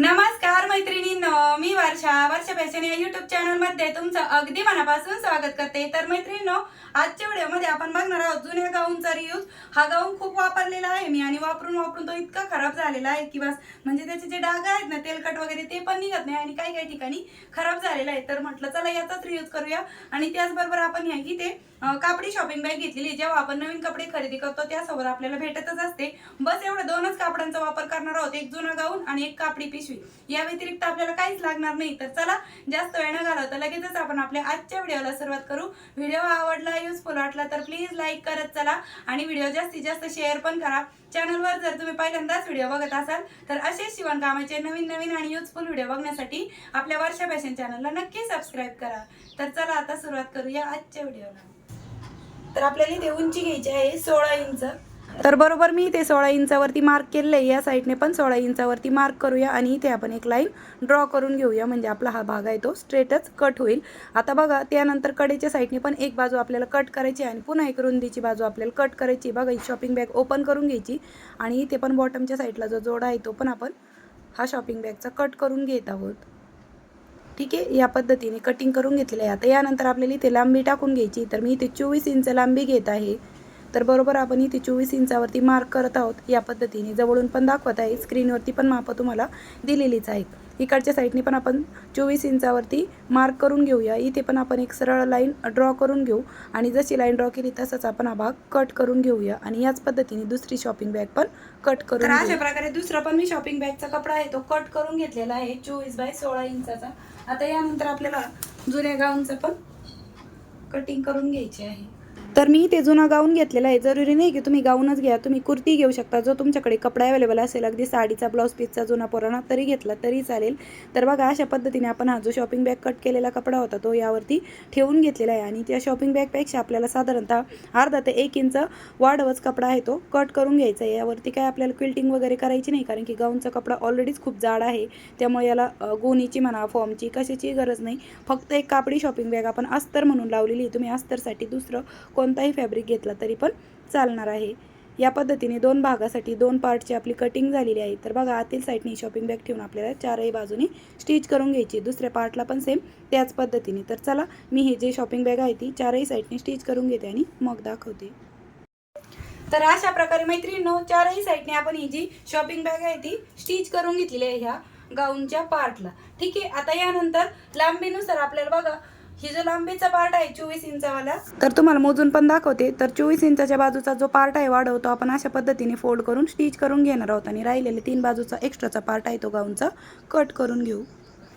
नमस्कार मैत्रिणींनो मी वर्षा. वर्षा फॅशन या युट्यूब चॅनलमध्ये तुमचं अगदी मनापासून स्वागत करते. तर मैत्रिणींनो आजच्या व्हिडिओमध्ये आपण बघणार आहोत जुन्या गाऊनचा रियूज हा गाऊन खूप वापरलेला आहे मी आणि वापरून वापरून तो इतका खराब झालेला आहे की बस म्हणजे त्याचे जे डाग आहेत ना तेलकट वगैरे ते पण निघत नाही आणि काही काही ठिकाणी खराब झालेला आहे. तर म्हटलं चला याचाच रियूज करूया आणि त्याचबरोबर आपण या की ते कापडी शॉपिंग बॅग घेतलेली जेव्हा आपण नवीन कपडे खरेदी करतो त्यासोबत आपल्याला भेटतच असते. बस एवढं दोनच कापडांचा वापर करणार आहोत. एक जुना गाऊन आणि एक कापडी पिशवी. या व्यतिरिक्त आपल्याला काहीच लागणार नाही. तर चला जास्त वेळ न घालवता लगेचच आपण आपल्या आजच्या व्हिडिओला सुरुवात करू. व्हिडिओ आवडला युजफुल वाटला तर प्लीज लाईक करत चला. आणि व्हिडिओ जास्तीत जास्त शेअर पण करा. चॅनलवर जर तुम्ही पहिल्यांदाच व्हिडिओ बघत असाल तर असेच शिवणकामाचे नवीन नवीन आणि युजफुल व्हिडिओ बघण्यासाठी आपल्या वर्षा फॅशन चॅनलला नक्की सबस्क्राईब करा. तर चला आता सुरुवात करूया आजच्या व्हिडिओला. तर आपल्याला इथे उंची घ्यायची आहे सोळा इंच. तर बरोबर मी इथे सोळा इंचावरती मार्क केलेलं आहे. या साईडने पण सोळा इंचावरती मार्क करूया आणि इथे आपण एक लाईन ड्रॉ करून घेऊया. म्हणजे आपला हा भाग आहे तो स्ट्रेटच कट होईल. आता बघा त्यानंतर कडेच्या साईडने पण एक बाजू आपल्याला कट करायची आहे आणि पुन्हा एक रुंदीची बाजू आपल्याला कट करायची बघा ही शॉपिंग बॅग ओपन करून घ्यायची. आणि इथे पण बॉटमच्या साईडला जो जोडा आहे तो पण आपण हा शॉपिंग बॅगचा कट करून घेत आहोत. ठीक आहे? या पद्धतीने कटिंग करून घेतलेलं आहे. आता यानंतर आपल्याला इथे लांबी टाकून घ्यायची तर मी इथे चोवीस इंच लांबी घेत आहे. तर बरोबर आपण इथे चोवीस इंचावरती मार्क करत आहोत. या पद्धतीने जवळून पण दाखवत आहे. स्क्रीनवरती पण मापं तुम्हाला दिलेलीच आहेत इकडच्या साईडने पण आपण चोवीस इंचावरती मार्क करून घेऊया. इथे पण आपण एक सरळ लाईन ड्रॉ करून घेऊ. आणि जशी लाईन ड्रॉ केली तसंच आपण हा भाग कट करून घेऊया. आणि याच पद्धतीने दुसरी शॉपिंग बॅग पण कट करून अशा प्रकारे दुसरा पण मी शॉपिंग बॅगचा कपडा आहे तो कट करून घेतलेला आहे. चोवीस बाय सोळा इंचाचा. आता यानंतर आपल्याला जुन्या गाऊनचं पण कटिंग करून घ्यायचे आहे. तर मी ते जुना गाऊन घेतलेला आहे. जरुरी नाही की तुम्ही गाऊनच घ्या. तुम्ही कुर्ती घेऊ शकता. जो तुमच्याकडे कपडा अवेलेबल असेल अगदी साडीचा ब्लाऊज पीसचा जुना पुराणा तरी घेतला तरी चालेल. तर बघा अशा पद्धतीने आपण हा जो शॉपिंग बॅग कट केलेला कपडा होता तो यावरती ठेवून घेतलेला आहे. आणि त्या शॉपिंग बॅगपेक्षा आपल्याला साधारणतः अर्धा ते एक इंच वाढवच कपडा आहे तो कट करून घ्यायचा आहे. यावरती काय आपल्याला क्विल्टिंग वगैरे करायची नाही कारण की गाऊनचा कपडा ऑलरेडीच खूप जाड आहे. त्यामुळे याला गोणीची म्हणा फॉर्मची कशाची गरज नाही. फक्त एक कापडी शॉपिंग बॅग आपण अस्तर म्हणून लावलेली आहे. तुम्ही अस्तरसाठी दुसरं कोणताही फॅब्रिक घेतला तरी पण चालणार आहे. या पद्धतीने दोन भागासाठी दोन पार्टची आपली कटिंग झालेली आहे. तर बघा आतील साईडने शॉपिंग बॅग ठेवून आपल्याला चारही बाजूनी स्टिच करून घ्यायची. दुसऱ्या पार्टला पण सेम त्याच पद्धतीने. तर चला मी हे जे शॉपिंग बॅग आहे ती चारही साईडने स्टिच करून घेते आणि मग दाखवते. तर अशा प्रकारे मैत्रिणींनो चारही साईडने आपण ही जी शॉपिंग बॅग आहे ती स्टिच करून घेतलेली आहे ह्या गाऊनच्या पार्टला ठीक आहे? आता यानंतर लांबीनुसार आपल्याला बघा ही जो लांबीचा पार्ट आहे चोवीस इंचावाला तर तुम्हाला मोजून पण दाखवते. तर चोवीस इंचाच्या बाजूचा जो पार्ट आहे वाढवतो आपण अशा पद्धतीने फोल्ड करून स्टिच करून घेणार आहोत. आणि राहिलेले तीन बाजूचा एक्स्ट्राचा पार्ट आहे तो गाऊनचा कट करून घेऊ.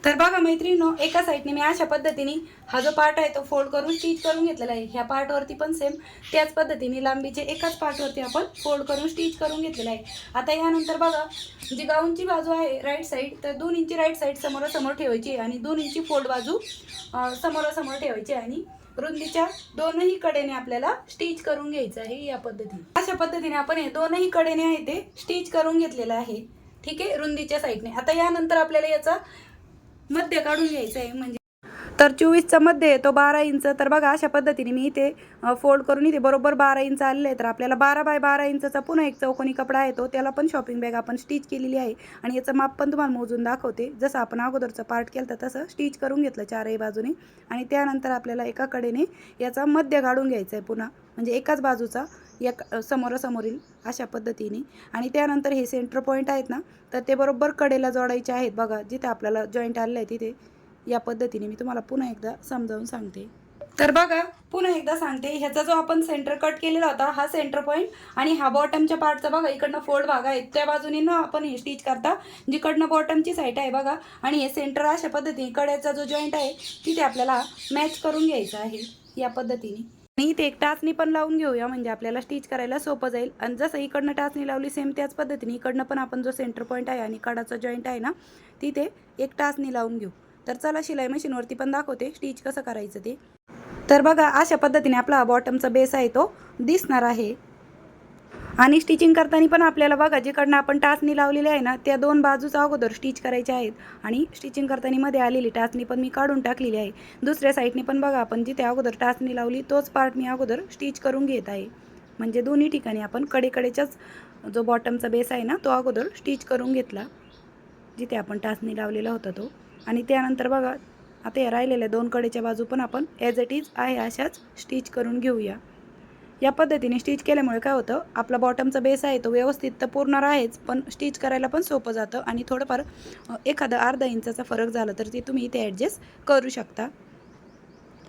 तर बघा मैत्रिणीनो एका साईडने मी अशा पद्धतीने हा जो पार्ट आहे तो फोल्ड करून स्टिच करून घेतलेला आहे. ह्या पार्टवरती पण सेम त्याच पद्धतीने लांबीचे एकाच पार्टवरती आपण फोल्ड करून स्टिच करून घेतलेला आहे. आता यानंतर बघा जी गाऊनची बाजू आहे राईट साईड तर दोन इंची राईट साईड समोरासमोर ठेवायची आहे आणि दोन इंची फोल्ड बाजू समोरासमोर ठेवायची आहे. आणि रुंदीच्या दोनही कडेने आपल्याला स्टिच करून घ्यायचं आहे या पद्धतीने. अशा पद्धतीने आपण हे दोनही कडेने आहे ते स्टिच करून घेतलेलं आहे. ठीक आहे? रुंदीच्या साईडने आता यानंतर आपल्याला याचा मध्य काढून घ्यायचं आहे म्हणजे. तर चोवीसचा मध्ये येतो बारा इंच. तर बघा अशा पद्धतीने मी इथे फोल्ड करून इथे बरोबर बारा इंच आलेले आहे तर आपल्याला बारा बाय बारा इंचचा पुन्हा एक चौकोनी कपडा आहे तो. त्याला पण शॉपिंग बॅग आपण स्टिच केलेली आहे. आणि याचं माप पण तुम्हाला मोजून दाखवते. जसं आपण अगोदरचं पार्ट केलं तर तसं स्टिच करून घेतलं चारही बाजूने. आणि त्यानंतर आपल्याला एका कडेने याचा मध्य काढून घ्यायचा आहे पुन्हा. म्हणजे एकाच बाजूचा. एक समोरासमोरील अशा पद्धतीने. आणि त्यानंतर हे सेंटर पॉईंट आहेत ना तर ते बरोबर कडेला जोडायचे आहेत बघा जिथे आपल्याला जॉईंट आलेलं आहे तिथे. या पद्धतीने मी तुम्हाला पुन्हा एकदा समजावून सांगते. तर बघा पुन्हा एकदा सांगते ह्याचा जो आपण सेंटर कट केलेला होता हा सेंटर पॉईंट आणि हा बॉटमच्या पार्टचा बघा इकडनं फोल्ड भाग आहे त्या बाजूने ना आपण हे स्टिच करता जिकडनं बॉटमची साईट आहे बघा आणि हे सेंटर अशा पद्धतीने कड्याचा जो जॉईंट आहे तिथे आपल्याला मॅच करून घ्यायचा आहे या पद्धतीने. आणि इथे एक टाचणी पण लावून घेऊया म्हणजे आपल्याला स्टिच करायला सोपं जाईल. आणि जसं इकडनं टाचणी लावली सेम त्याच पद्धतीने इकडनं पण आपण जो सेंटर पॉईंट आहे आणि कडाचा जॉईंट आहे ना तिथे एक टाचणी लावून घेऊ. तर चला शिलाई मशीनवरती पण दाखवते स्टिच कसं करायचं ते. तर बघा अशा पद्धतीने आपला बॉटमचा बेस आहे तो. दिसणार आहे. आणि स्टिचिंग करताना पण आपल्याला बघा जिकडनं आपण टाचणी लावलेली आहे ना त्या दोन बाजूचा अगोदर स्टिच करायच्या आहेत. आणि स्टिचिंग करताना मध्ये आलेली टाचणी पण मी काढून टाकलेली आहे. दुसऱ्या साईडने पण बघा आपण जिथे अगोदर टाचणी लावली तोच पार्ट मी अगोदर स्टिच करून घेत आहे. म्हणजे दोन्ही ठिकाणी आपण कडेकडेच्याच जो बॉटमचा बेस आहे ना तो अगोदर स्टिच करून घेतला. जिथे आपण टाचणी लावलेला होता तो. आणि त्यानंतर बघा आता या राहिलेल्या दोन कडेच्या बाजू पण आपण ॲज इट इज आहे अशाच स्टिच करून घेऊया. या पद्धतीने स्टिच केल्यामुळे काय होतं आपला बॉटमचा बेस आहे तो व्यवस्थित तर पूर्ण आहेच पण स्टिच करायला पण सोपं जातं आणि थोडंफार एखादा अर्धा इंचाचा फरक झाला तर ते तुम्ही इथे ॲडजस्ट करू शकता.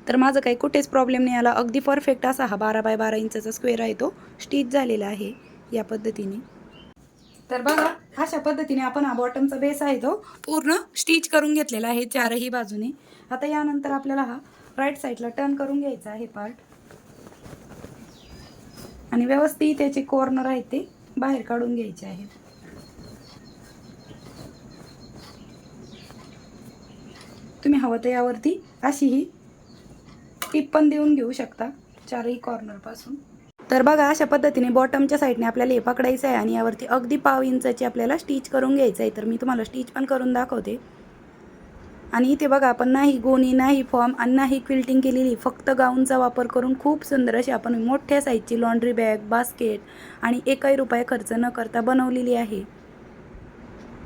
तर माझं काही कुठेच प्रॉब्लेम नाही आला अगदी परफेक्ट असा हा बारा बाय बारा इंचाचा स्क्वेअर आहे तो स्टिच झालेला आहे या पद्धतीने. तर बघा अशा पद्धतीने आपण हा बॉटमचा बेस आहे तो पूर्ण स्टिच करून घेतलेला आहे चारही बाजूने. आता यानंतर आपल्याला हा राईट साईडला टर्न करून घ्यायचा आहे पार्ट आणि व्यवस्थित त्याचे कॉर्नर आहेत ते बाहेर काढून घ्यायचे आहेत तुम्ही हवं तर यावरती अशी ही टिप पण देऊन घेऊ शकता चारही कॉर्नरपासून तर बघा अशा पद्धतीने बॉटमच्या साईडने आपल्याला हे पकडायचं आहे आणि यावरती अगदी पाव इंचाची आपल्याला स्टिच करून घ्यायचं आहे. तर मी तुम्हाला स्टिच पण करून दाखवते. आणि इथे बघा आपण नाही गोणी नाही फॉर्म आणि नाही क्विल्टिंग केलेली फक्त गाऊनचा वापर करून खूप सुंदर अशी आपण मोठ्या साईजची लॉन्ड्री बॅग बास्केट आणि एकही रुपये खर्च न करता बनवलेली आहे.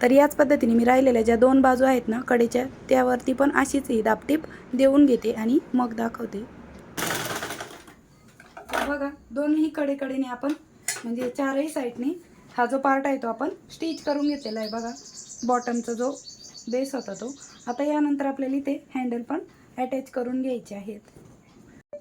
तर याच पद्धतीने मी राहिलेल्या ज्या दोन बाजू आहेत ना कडेच्या त्यावरती पण अशीच ही दापटीप देऊन घेते आणि मग दाखवते. बघा दोन्ही कडेकडेने आपण म्हणजे चारही साईडने हा जो पार्ट आहे तो आपण स्टिच करून घेतलेला आहे. बघा बॉटमचा जो बेस होता तो आता यानंतर आपल्याला इथे हँडल पण अटॅच करून घ्यायचे आहेत.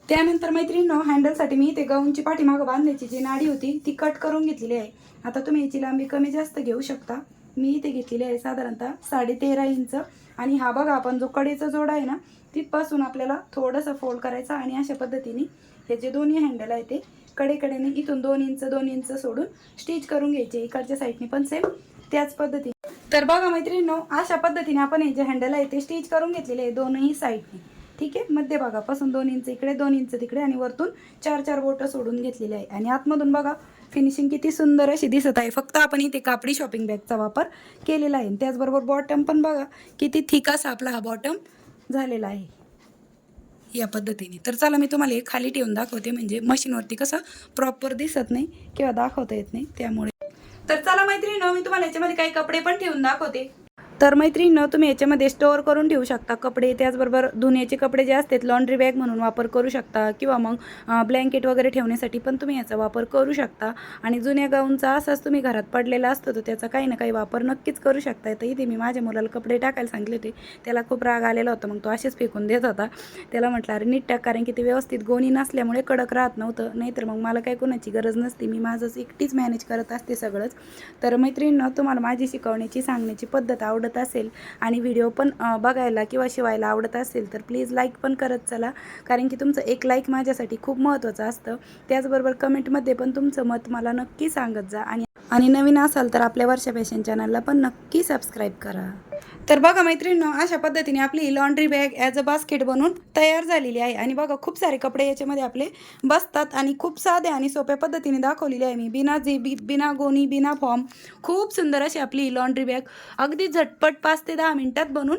त्यानंतर मैत्रिणींनो हँडलसाठी मी इथे गाऊनची पाठीमागं बांधायची जी नाडी होती ती कट करून घेतलेली आहे. आता तुम्ही याची लांबी कमी जास्त घेऊ शकता. मी इथे घेतलेली आहे साधारणतः साडे तेरा इंच. आणि हा बघा आपण जो कडेचा जोडा आहे ना तिथपासून आपल्याला थोडंसं फोल्ड करायचा आणि अशा पद्धतीने हे जे दोन्ही हँडल आहे ते कडेकडेने इथून दोन इंच दोन इंच सोडून स्टिच करून घ्यायचे. इकडच्या साईडने पण सेम त्याच पद्धतीने. तर बघा मैत्रिणींनो अशा पद्धतीने आपण हे जे हँडल आहे ते स्टिच करून घेतलेले आहे दोनही साईडने ठीक आहे? मध्यभागापासून दोन इंच इकडे दोन इंच तिकडे आणि वरतून चार चार बोटं सोडून घेतलेले आहे. आणि आतमधून बघा फिनिशिंग किती सुंदर अशी दिसत आहे. फक्त आपण इथे कापडी शॉपिंग बॅगचा वापर केलेला आहे. त्याचबरोबर बॉटम पण बघा किती थिक असा आपला हा बॉटम झालेला आहे. या पद्धतीने. तर चला मी तुम्हाला हे खाली ठेवून दाखवते. म्हणजे मशीनवरती कसं प्रॉपर दिसत नाही किंवा दाखवता येत नाही. त्यामुळे तर चला मैत्रिणी मी तुम्हाला याच्यामध्ये काही कपडे पण ठेवून दाखवते. तर मैत्रिणीनं तुम्ही याच्यामध्ये स्टोअर करून ठेवू शकता. कपडे त्याचबरोबर धुण्याचे कपडे जे असतात लॉन्ड्री बॅग म्हणून वापर करू शकता किंवा मग ब्लँकेट वगैरे ठेवण्यासाठी पण तुम्ही याचा वापर करू शकता. आणि जुन्या गाऊनचा असाच तुम्ही घरात पडलेला असतो तर त्याचा काही ना काही वापर नक्कीच करू शकता. तर इथे मी माझ्या मुलाला कपडे टाकायला सांगितले होते. त्याला खूप राग आलेला होता मग तो असेच फेकून देत होता. त्याला म्हटलं अरे नीट टाक कारण की ते व्यवस्थित गोणी नसल्यामुळे कडक राहत नव्हतं. नाहीतर मग मला काही कोणाची गरज नसते. मी माझंच एकटीच मॅनेज करत असते सगळंच. तर मैत्रिणीनं तुम्हाला माझी शिकवण्याची सांगण्याची पद्धत आवडत असेल आणि व्हिडिओ पण बघायला किंवा शिवायला आवडत असेल तर प्लीज लाईक पण करत चला. कारण की तुमचं एक लाईक माझ्यासाठी खूप महत्त्वाचं असतं. त्याचबरोबर कमेंटमध्ये पण तुमचं मत मला नक्की सांगत जा आणि आणि नवीन असाल तर आपल्या वर्षा फॅशन चॅनलला पण नक्की सबस्क्राईब करा. तर बघा मैत्रिणींनो अशा पद्धतीने आपली laundry bag as a basket बनवून तयार झालेली आहे. आणि बघा खूप सारे कपडे याच्यामध्ये आपले बसतात आणि खूप साध्या आणि सोप्या पद्धतीने दाखवलेली आहे मी. बिना जी बी बिना गोणी बिना फॉर्म खूप सुंदर अशी आपली लॉन्ड्री बॅग अगदी झटपट पाच ते दहा मिनटात बनवून